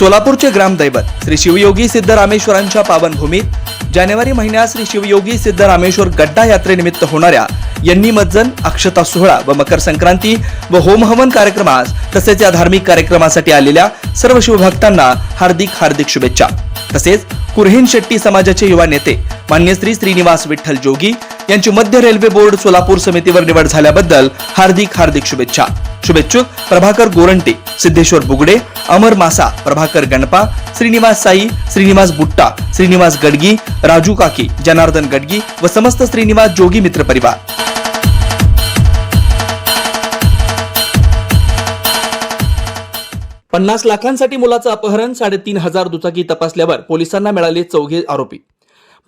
सोलापूरचे ग्रामदैवत श्री शिवयोगी सिद्धरामेश्वरांच्या पावनभूमीत जानेवारी महिन्यात श्री शिवयोगी सिद्धरामेश्वर गड्डा यात्रेनिमित्त होणाऱ्या यांनी मज्जन अक्षता सोहळा व मकर संक्रांती व होमहवन कार्यक्रमास तसेच या धार्मिक कार्यक्रमासाठी आलेल्या सर्व शिवभक्तांना हार्दिक हार्दिक शुभेच्छा. तसेच कुरहीन शेट्टी समाजाचे युवा नेते मान्य श्री श्रीनिवास विठ्ठल जोगी यांची मध्य रेल्वे बोर्ड सोलापूर समितीवर निवड झाल्याबद्दल हार्दिक हार्दिक शुभेच्छा. शुभेच्छुक प्रभाकर गोरंटे सिद्धेश्वर बुगडे अमर मासा प्रभाकर गणपा श्रीनिवास साई श्रीनिवास बुट्टा श्रीनिवास गडगी राजू काकी जनार्दन गडगी व समस्त श्रीनिवास जोगी मित्र परिवार. पन्नास लाखांसाठी मुलाचं अपहरण साडेतीन हजार दुचाकी तपासल्यावर पोलिसांना मिळाले चौघे आरोपी.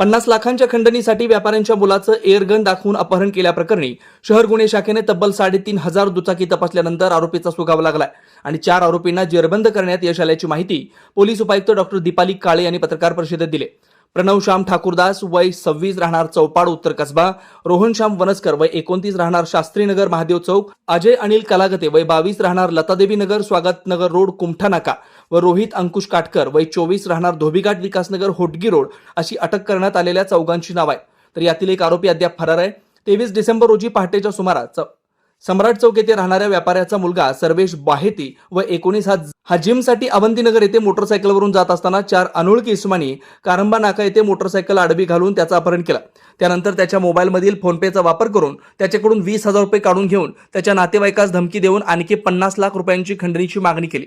पन्नास लाखांच्या खंडणीसाठी व्यापाऱ्यांच्या मुलाचं एअरगन दाखवून अपहरण केल्याप्रकरणी शहर गुन्हे शाखेने तब्बल साडेतीन हजार दुचाकी तपासल्यानंतर आरोपीचा सुगावा लागलाय. आणि चार आरोपींना जेरबंद करण्यात यश आल्याची माहिती पोलीस उपायुक्त डॉक्टर दीपाली काळे यांनी पत्रकार परिषदेत दिली. प्रणव श्याम ठाकूरदास वय सव्वीस राहणार चौपाड उत्तर कसबा. रोहन श्याम वनस्कर वय एकोणतीस राहणार शास्त्रीनगर महादेव चौक. अजय अनिल कलागते वय बावीस राहणार लतादेवी नगर स्वागत नगर रोड कुमठा नाका. व रोहित अंकुश काटकर वय चोवीस राहणार धोबीघाट विकासनगर होटगी रोड अशी अटक करण्यात आलेल्या चौघांची नाव आहे तर यातील एक आरोपी अद्याप फरार आहे. तेवीस डिसेंबर रोजी पहाटेच्या सुमारास चौ- सम्राट चौक येथे राहणाऱ्या व्यापाऱ्याचा मुलगा सर्वेश बाहेती व एकोणीस हा हा जिमसाठी अवंतीनगर येथे मोटरसायकलवरून जात असताना चार अनोळखी इस्मानी कारंबा नाका येथे मोटरसायकल आडवी घालून त्याचा अपहरण केला. त्यानंतर त्याच्या मोबाईलमधील फोनपेचा वापर करून त्याच्याकडून वीस हजार रुपये काढून घेऊन त्याच्या नातेवाईकास धमकी देऊन आणखी पन्नास लाख रुपयांची खंडणीची मागणी केली.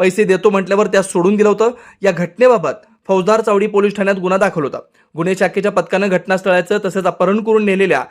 पैसे देतो म्हटल्यावर त्यास सोडून दिलं होतं. या घटनेबाबत फौजदार चावडी पोलीस ठाण्यात गुन्हा दाखल होता. गुन्हे शाखेच्या पथकानं घटनास्थळाचं तसेच अपहरण करून नेलेल्या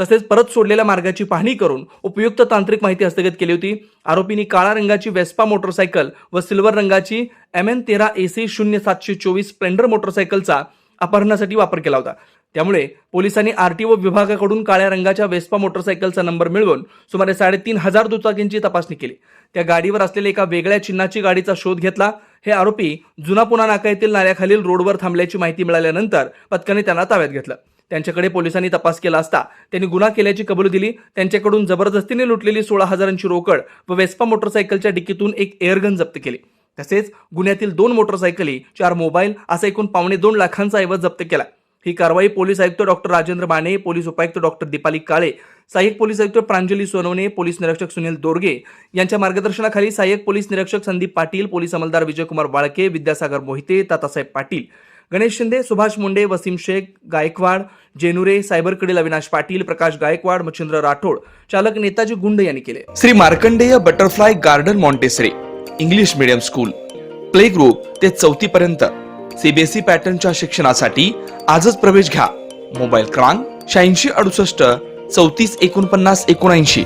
तसेच परत सोडलेल्या मार्गाची पाहणी करून उपयुक्त तांत्रिक माहिती हस्तगत केली होती. आरोपींनी काळा रंगाची वेस्पा मोटरसायकल व सिल्वर रंगाची एम एन तेरा ए सी शून्य सातशे चोवीस स्प्लेंडर मोटरसायकलचा अपहरणासाठी वापर केला होता. त्यामुळे पोलिसांनी आरटीओ विभागाकडून काळ्या रंगाच्या वेस्पा मोटरसायकलचा नंबर मिळवून सुमारे साडेतीन हजार दुचाकींची तपासणी केली. त्या गाडीवर असलेल्या एका वेगळ्या चिन्हाची गाडीचा शोध घेतला. हे आरोपी जुना पुणा नाका येथील नाल्याखालील रोडवर थांबल्याची माहिती मिळाल्यानंतर पथकाने त्यांना ताब्यात घेतलं. त्यांच्याकडे पोलिसांनी तपास केला असता. त्यांनी गुन्हा केल्याची कबुली दिली. त्यांच्याकडून जबरदस्तीने लुटलेली सोळा हजारांची रोकड व वेस्पा मोटरसायकलच्या डिक्कीतून एक एअरगन जप्त केली. तसेच गुन्ह्यातील दोन मोटरसायकली चार मोबाईल असा एकूण पावणे दोन लाखांचा ऐवज जप्त केला. ही कारवाई पोलीस आयुक्त डॉक्टर राजेंद्र माने पोलीस उपायुक्त डॉक्टर दीपाली काळे सहाय्यक पोलीस आयुक्त प्रांजली सोनवणे पोलीस निरीक्षक सुनील दोरगे यांच्या मार्गदर्शनाखाली सहाय्यक पोलीस निरीक्षक संदीप पाटील पोलीस अंमलदार विजयकुमार वाळके विद्यासागर मोहिते तातासाहेब पाटील गणेश शिंदे सुभाष मुंडे वसीम शेख गायकवाड जेनुरे सायबरकडील अविनाश पाटील प्रकाश गायकवाड मच्छिंद्र राठोड चालक नेताजी गुंड यांनी केले. Shri Markandey butterfly garden Montessori English medium school. Play group ते चौथी पर्यंत. सीबीएसई पॅटर्नच्या शिक्षणासाठी आजच प्रवेश घ्या. मोबाईल क्रमांक शहाऐंशी अडुसष्ट चौतीस एकोणपन्नास एकोणऐंशी.